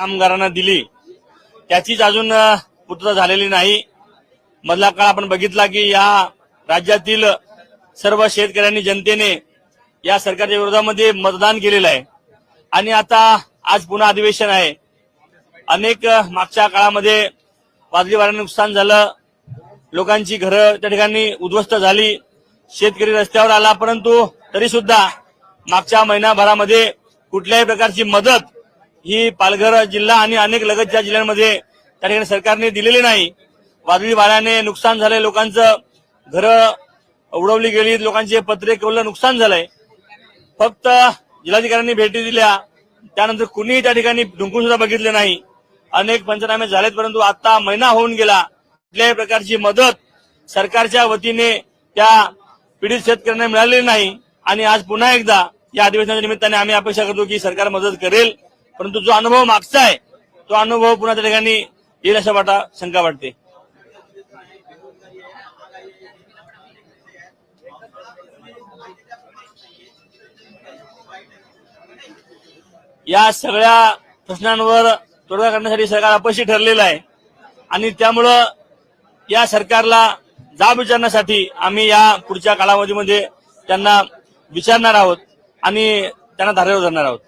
कामगारांना दिली. त्याचीच अजून पूर्तता झालेली नाही. मधला काळ आपण बघितला की या राज्यातील सर्व शेतकऱ्यांनी जनतेने या सरकारच्या विरोधामध्ये मतदान केलेलं आहे. आणि आता आज पुन्हा अधिवेशन आहे. अनेक मागच्या काळामध्ये वादळी वाऱ्याने नुकसान झालं. लोकांची घरं त्या ठिकाणी उद्ध्वस्त झाली. शेतकरी रस्त्यावर आला परंतु तरी सुद्धा मागच्या महिनाभरामध्ये कुठल्याही प्रकारची मदत ही पालघर जिल्हा आणि अनेक लगतच्या जिल्ह्यांमध्ये त्या ठिकाणी सरकारने दिलेली नाही वादळी वाऱ्याने नुकसान झालंय लोकांचं घरं उडवली गेली लोकांचे पत्रे केवळ नुकसान झालंय. फक्त जिल्हाधिकाऱ्यांनी भेटी दिल्या त्यानंतर कुणीही त्या ठिकाणी ढुंकून सुद्धा बघितले नाही. अनेक पंचनामे झालेत परंतु आता महिना होऊन गेला. कुठल्याही प्रकारची मदत सरकारच्या वतीने त्या पीडित शेतकऱ्यांना मिळालेली नाही. आणि आज पुन्हा एकदा या अधिवेशनाच्या निमित्ताने आम्ही अपेक्षा करतो की सरकार मदत करेल. परंतु जो अनुभव मागचा आहे तो अनुभव पुन्हा त्या ठिकाणी येईल अशा वाटा शंका वाटते. या सगळ्या प्रश्नांवर तोडगा करण्यासाठी सरकार अपयशी ठरलेलं आहे आणि त्यामुळं या सरकारला जाब विचारण्यासाठी आम्ही या पुढच्या कालावधीमध्ये त्यांना विचारणार आहोत आणि त्यांना धारेवर धरणार आहोत.